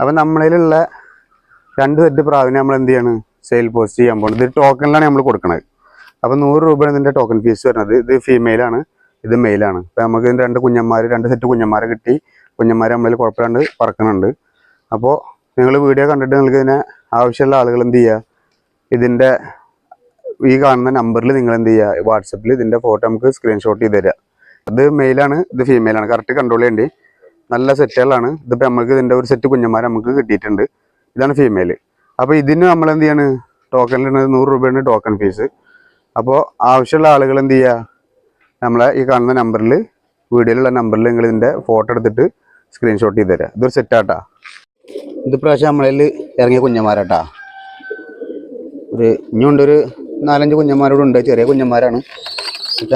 അപ്പം നമ്മളിലുള്ള രണ്ട് സെറ്റ് പ്രാവിനെ നമ്മൾ എന്ത് ചെയ്യാണ്? സെയിൽ പോസ്റ്റ് ചെയ്യാൻ പോകുന്നത് ഇത് ടോക്കണിലാണ് നമ്മൾ കൊടുക്കുന്നത് അപ്പം നൂറ് രൂപയാണ് ഇതിന്റെ ടോക്കൺ ഫീസ് വരുന്നത്. ഇത് ഫീമെയിലാണ് ഇത് മെയിലാണ് അപ്പം നമുക്ക് ഇതിന്റെ രണ്ട് കുഞ്ഞന്മാർ രണ്ട് സെറ്റ് കുഞ്ഞന്മാരെ കിട്ടി. കുഞ്ഞന്മാർ നമ്മളിൽ കുഴപ്പമില്ലാണ്ട് പറക്കുന്നുണ്ട് അപ്പോൾ നിങ്ങൾ വീഡിയോ കണ്ടിട്ട് നിങ്ങൾക്ക് ഇതിനെ ആവശ്യമുള്ള ആളുകൾ എന്ത് ചെയ്യുക ഇതിന്റെ ഈ കാണുന്ന നമ്പറിൽ നിങ്ങൾ എന്ത് ചെയ്യുക വാട്സപ്പിൽ ഇതിന്റെ ഫോട്ടോ നമുക്ക് സ്ക്രീൻഷോട്ട് ചെയ്ത് തരിക അത് മെയിലാണ് ഇത് ഫീമെയിലാണ് കറക്റ്റ് കൺട്രോൾ ചെയ്യേണ്ടി. നല്ല സെറ്റുകളാണ് ഇതിപ്പോൾ നമുക്ക് ഇതിന്റെ ഒരു സെറ്റ് കുഞ്ഞന്മാർ നമുക്ക് കിട്ടിയിട്ടുണ്ട്. ഇതാണ് ഫീമെയിൽ അപ്പോൾ ഇതിന് നമ്മൾ എന്ത് ചെയ്യാണ്? ടോക്കണിൽ നൂറ് രൂപയാണ് ടോക്കൺ ഫീസ് അപ്പോൾ ആവശ്യമുള്ള ആളുകൾ എന്ത് ചെയ്യുക നമ്മളെ ഈ കാണുന്ന നമ്പറിൽ വീഡിയോയിലുള്ള നമ്പറിൽ നിങ്ങൾ ഇതിന്റെ ഫോട്ടോ എടുത്തിട്ട് സ്ക്രീൻഷോട്ട് ചെയ്ത് തരാം. ഇതൊരു സെറ്റാട്ടാ ഇത് പ്രാവശ്യം നമ്മളിൽ ഇറങ്ങിയ കുഞ്ഞന്മാരാട്ടാ ഒരു ഇനിയുണ്ടൊരു നാലഞ്ച് കുഞ്ഞന്മാരോടുണ്ട് ചെറിയ കുഞ്ഞന്മാരാണ്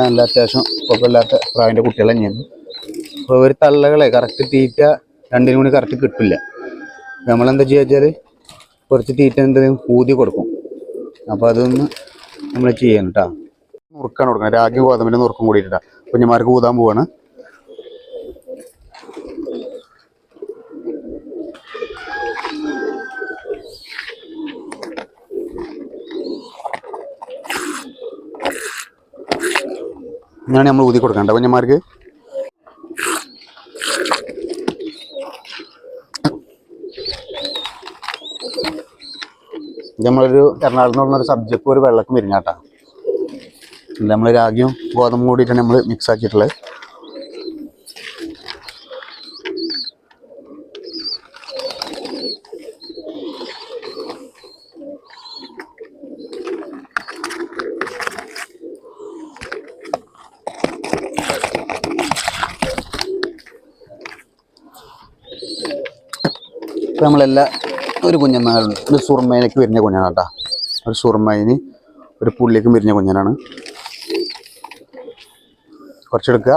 നല്ല അത്യാവശ്യം കുഴപ്പമില്ലാത്ത പ്രായന്റെ കുട്ടികൾ തന്നെയാണ്. ഒരു തള്ളകളെ കറക്റ്റ് തീറ്റ രണ്ടിനും കൂടി കറക്റ്റ് കിട്ടില്ല. നമ്മളെന്താ ചെയ്യുക വെച്ചാൽ കുറച്ച് തീറ്റ എന്തെങ്കിലും ഊതി കൊടുക്കും. അപ്പോൾ അതൊന്ന് നമ്മൾ ചെയ്യണം കേട്ടോ നുറുക്കാണ് കൊടുക്കണം രാഗി ഗോതമ്പിന്റെ നുറുക്കും കൂടിയിട്ടാണ് കുഞ്ഞന്മാർക്ക് ഊതാൻ പോവാണ്. ഇങ്ങനെയാണ് നമ്മൾ ഊതി കൊടുക്കണ്ട കുഞ്ഞന്മാർക്ക് നമ്മളൊരു എറണാകുളം എന്ന് പറഞ്ഞൊരു സബ്ജക്റ്റ് ഒരു വെള്ളക്ക് വിരിഞ്ഞാട്ടാ. നമ്മൾ രാഗിയും ഗോതമ്പ് കൂടിയിട്ടാണ് നമ്മൾ മിക്സ് ആക്കിയിട്ടുള്ളത് നമ്മളെല്ലാ ഒരു കുഞ്ഞന്മാരുണ്ട് ഒരു സുർമയിലേക്ക് വരുന്ന കുഞ്ഞാണ് കേട്ടോ ഒരു സുർമയിന് ഒരു പുള്ളിക്കും വരുന്ന കുഞ്ഞനാണ്. കുറച്ചെടുക്കുക.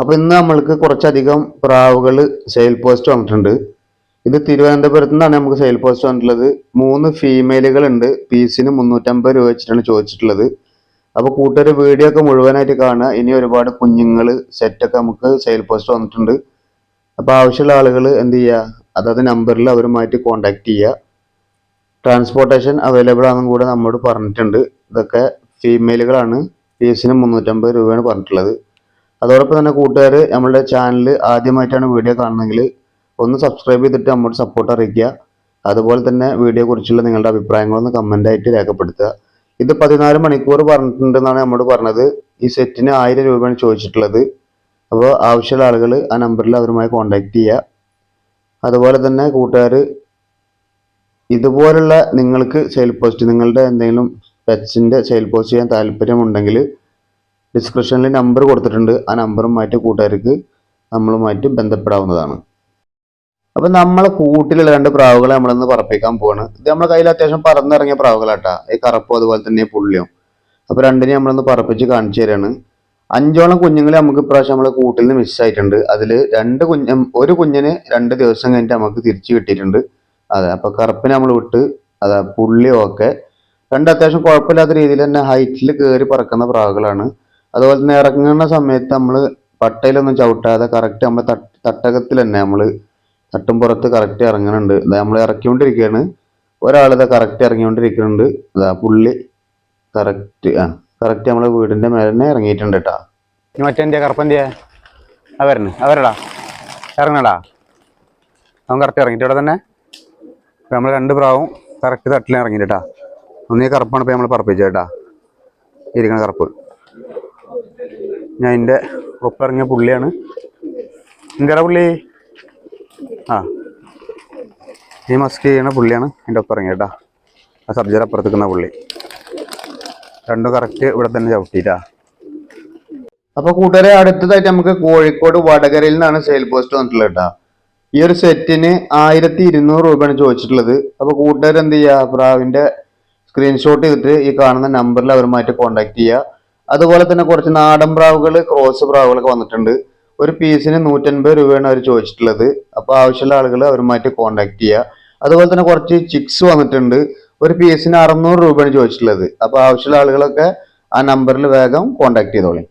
അപ്പോൾ ഇന്ന് നമ്മൾക്ക് കുറച്ചധികം പ്രാവുകൾ സെയിൽ പോസ്റ്റ് വന്നിട്ടുണ്ട്. ഇത് തിരുവനന്തപുരത്ത് നിന്നാണ് നമുക്ക് സെയിൽ പോസ്റ്റ് വന്നിട്ടുള്ളത്. മൂന്ന് ഫീമെയിലുകൾ ഉണ്ട്. പീസിന് മുന്നൂറ്റമ്പത് രൂപ വെച്ചിട്ടാണ് ചോദിച്ചിട്ടുള്ളത്. അപ്പോൾ കൂട്ടുകാർ വീഡിയോ ഒക്കെ മുഴുവനായിട്ട് കാണുക. ഇനി ഒരുപാട് കുഞ്ഞുങ്ങൾ സെറ്റൊക്കെ നമുക്ക് സെയിൽ പോസ്റ്റ് വന്നിട്ടുണ്ട്. അപ്പോൾ ആവശ്യമുള്ള ആളുകൾ എന്ത് ചെയ്യുക? അതായത് നമ്പറിൽ അവരുമായിട്ട് കോൺടാക്ട് ചെയ്യുക. ട്രാൻസ്പോർട്ടേഷൻ അവൈലബിൾ ആണെന്നും കൂടെ നമ്മോട് പറഞ്ഞിട്ടുണ്ട്. ഇതൊക്കെ ഫീമെയിലുകളാണ് പീസിന് മുന്നൂറ്റമ്പത് രൂപയാണ് പറഞ്ഞിട്ടുള്ളത്. അതോടൊപ്പം തന്നെ കൂട്ടുകാർ നമ്മളുടെ ചാനൽ ആദ്യമായിട്ടാണ് വീഡിയോ കാണുന്നതെങ്കിൽ ഒന്ന് സബ്സ്ക്രൈബ് ചെയ്തിട്ട് നമ്മോട് സപ്പോർട്ട് അറിയിക്കുക. അതുപോലെ തന്നെ വീഡിയോ കുറിച്ചുള്ള നിങ്ങളുടെ അഭിപ്രായങ്ങളൊന്ന് കമന്റ് ആയിട്ട് രേഖപ്പെടുത്തുക. ഇത് പതിനാല് മണിക്കൂർ പറഞ്ഞിട്ടുണ്ടെന്നാണ് നമ്മൾ പറഞ്ഞത്. ഈ സെറ്റിന് ആയിരം രൂപയാണ് ചോദിച്ചിട്ടുള്ളത്. അപ്പോൾ ആവശ്യമുള്ള ആളുകൾ ആ നമ്പറിൽ അവരുമായി കോൺടാക്ട് ചെയ്യുക. അതുപോലെ തന്നെ കൂട്ടുകാർ ഇതുപോലുള്ള നിങ്ങൾക്ക് സെയിൽ പോസ്റ്റ് നിങ്ങളുടെ എന്തെങ്കിലും പെറ്റ്സിന്റെ സെയിൽ പോസ്റ്റ് ചെയ്യാൻ താല്പര്യമുണ്ടെങ്കിൽ ഡിസ്ക്രിപ്ഷനിൽ നമ്പർ കൊടുത്തിട്ടുണ്ട്. ആ നമ്പറുമായിട്ട് കൂട്ടുകാർക്ക് നമ്മളുമായിട്ട് ബന്ധപ്പെടാവുന്നതാണ്. അപ്പം നമ്മളെ കൂട്ടിലുള്ള രണ്ട് പ്രാവുകളെ നമ്മളിന്ന് പറപ്പിക്കാൻ പോവാണ്. ഇത് നമ്മളെ കയ്യിൽ അത്യാവശ്യം പറന്നിറങ്ങിയ പ്രാവുകളാട്ടാ. ഈ കറുപ്പും അതുപോലെ തന്നെ പുള്ളിയും. അപ്പൊ രണ്ടിനെ നമ്മളൊന്ന് പറപ്പിച്ച് കാണിച്ചു തരാണ്. അഞ്ചോളം കുഞ്ഞുങ്ങളെ നമുക്ക് ഇപ്രാവശ്യം നമ്മളെ കൂട്ടിൽ നിന്ന് മിസ്സായിട്ടുണ്ട് അതിൽ രണ്ട് കുഞ്ഞ് ഒരു കുഞ്ഞിന് രണ്ട് ദിവസം കഴിഞ്ഞിട്ട് നമുക്ക് തിരിച്ചു കിട്ടിയിട്ടുണ്ട്. അതെ അപ്പൊ കറുപ്പിനെ നമ്മൾ വിട്ട് അതെ പുള്ളിയൊക്കെ രണ്ട് അത്യാവശ്യം കുഴപ്പമില്ലാത്ത രീതിയിൽ തന്നെ ഹൈറ്റിൽ കയറി പറക്കുന്ന പ്രാവുകളാണ്. അതുപോലെ തന്നെ ഇറങ്ങുന്ന സമയത്ത് നമ്മൾ പട്ടയിലൊന്നും ചവിട്ടാതെ കറക്റ്റ് നമ്മൾ തട്ടകത്തിൽ തന്നെ നമ്മൾ തട്ടും പുറത്ത് കറക്റ്റ് ഇറങ്ങുന്നുണ്ട് നമ്മൾ ഇറക്കിക്കൊണ്ടിരിക്കുകയാണ് ഒരാൾ ഇതാ കറക്റ്റ് ഇറങ്ങിക്കൊണ്ടിരിക്കുന്നുണ്ട് അതാ പുള്ളി കറക്റ്റ് ആ കറക്റ്റ് നമ്മളെ വീടിന്റെ മേലെ തന്നെ ഇറങ്ങിയിട്ടുണ്ട് കേട്ടാ മറ്റേ കറപ്പന്റെ അവരന് അവരടാ ഇറങ്ങടാ അവൻ കറക്റ്റ് ഇറങ്ങിയിട്ട് ഇവിടെ തന്നെ. നമ്മൾ രണ്ട് പ്രാവും കറക്റ്റ് തട്ടിൽ ഇറങ്ങിയിട്ടാ ഒന്നീ കറുപ്പാണ് ഇപ്പോൾ നമ്മൾ പറപ്പിച്ചത് കേട്ടാ ഇരിക്കണ കറുപ്പ്. ഞാൻ എന്റെ ഒപ്പം ഇറങ്ങിയ പുള്ളിയാണ്. എന്താ പുള്ളി? ആ. ഈ മസ്ക് ചെയ്യണ പുള്ളിയാണ് എന്റെ ഒപ്പം ഇറങ്ങിയ കേട്ടാ. ആ സർജറി അപ്പുറത്ത് നിൽക്കുന്ന പുള്ളി. രണ്ടും കറക്റ്റ് ഇവിടെ തന്നെ ചവിട്ടിട്ടാ അപ്പൊ കൂട്ടുകാരെ അടുത്തതായിട്ട് നമുക്ക് കോഴിക്കോട് വടകരയിൽ നിന്നാണ് സെയിൽ പോസ്റ്റ് വന്നിട്ടുള്ളത് ഈ ഒരു സെറ്റിന് ആയിരത്തി ഇരുന്നൂറ് രൂപയാണ് ചോദിച്ചിട്ടുള്ളത്. അപ്പൊ കൂട്ടുകാർ എന്ത് ചെയ്യാ പ്രാവിന്റെ സ്ക്രീൻഷോട്ട് ചെയ്തിട്ട് ഈ കാണുന്ന നമ്പറിൽ അവരുമായിട്ട് കോൺടാക്ട് ചെയ്യുക അതുപോലെ തന്നെ കുറച്ച് നാടൻ പ്രാവുകൾ ക്രോസ് പ്രാവുകളൊക്കെ വന്നിട്ടുണ്ട്. ഒരു പീസിന് നൂറ്റൻപത് രൂപയാണ് അവർ ചോദിച്ചിട്ടുള്ളത്. അപ്പോൾ ആവശ്യമുള്ള ആളുകൾ അവരുമായിട്ട് കോൺടാക്ട് ചെയ്യുക അതുപോലെ തന്നെ കുറച്ച് ചിക്സ് വന്നിട്ടുണ്ട്. ഒരു പീസിന് അറുന്നൂറ് രൂപയാണ് ചോദിച്ചിട്ടുള്ളത്. അപ്പോൾ ആവശ്യമുള്ള ആളുകളൊക്കെ ആ നമ്പറിൽ വേഗം കോൺടാക്ട് ചെയ്തോളി.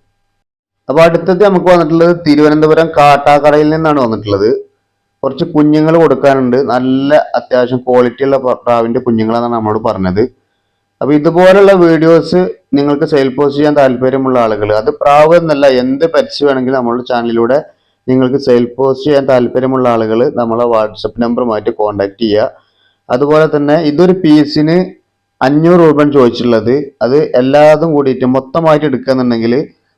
അപ്പോൾ അടുത്തത് നമുക്ക് വന്നിട്ടുള്ളത് തിരുവനന്തപുരം കാട്ടാക്കടയിൽ നിന്നാണ് വന്നിട്ടുള്ളത്. കുറച്ച് കുഞ്ഞുങ്ങൾ കൊടുക്കാനുണ്ട്. നല്ല അത്യാവശ്യം ക്വാളിറ്റി ഉള്ള പ്രാവിന്റെ കുഞ്ഞുങ്ങളാണ് നമ്മളോട് പറഞ്ഞത്. അപ്പൊ ഇതുപോലുള്ള വീഡിയോസ് നിങ്ങൾക്ക് സെയിൽ പോസ്റ്റ് ചെയ്യാൻ താല്പര്യമുള്ള ആളുകൾ അത് പ്രാവ് എന്നല്ല എന്ത് പെറ്റ്സ് വേണമെങ്കിലും നമ്മളുടെ ചാനലിലൂടെ നിങ്ങൾക്ക് സെയിൽ പോസ്റ്റ് ചെയ്യാൻ താല്പര്യമുള്ള ആളുകൾ നമ്മളെ വാട്സപ്പ് നമ്പറുമായിട്ട് കോൺടാക്ട് ചെയ്യുക. അതുപോലെ തന്നെ ഇതൊരു പീസിന് അഞ്ഞൂറ് രൂപ ചോദിച്ചിട്ടുള്ളത്. അത് എല്ലാതും കൂടിയിട്ട് മൊത്തമായിട്ട് എടുക്കുകയെന്നുണ്ടെങ്കിൽ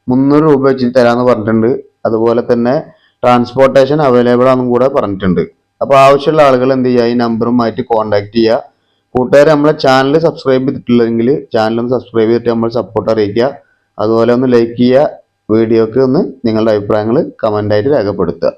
മുന്നൂറ് രൂപ വെച്ചിട്ട് തരാമെന്ന് പറഞ്ഞിട്ടുണ്ട്. അതുപോലെ തന്നെ ട്രാൻസ്പോർട്ടേഷൻ അവൈലബിൾ ആണെന്നും കൂടെ പറഞ്ഞിട്ടുണ്ട്. അപ്പോൾ ആവശ്യമുള്ള ആളുകൾ എന്ത് ചെയ്യുക? ഈ നമ്പറുമായിട്ട് കോൺടാക്ട് ചെയ്യുക. കൂട്ടുകാർ നമ്മളെ ചാനൽ സബ്സ്ക്രൈബ് ചെയ്തിട്ടില്ലെങ്കിൽ ചാനൽ ഒന്ന് സബ്സ്ക്രൈബ് ചെയ്തിട്ട് നമ്മൾ സപ്പോർട്ട് അറിയിക്കുക. അതുപോലെ ഒന്ന് ലൈക്ക് ചെയ്യുക. വീഡിയോക്ക് ഒന്ന് നിങ്ങളുടെ അഭിപ്രായങ്ങൾ കമന്റായിട്ട് രേഖപ്പെടുത്തുക.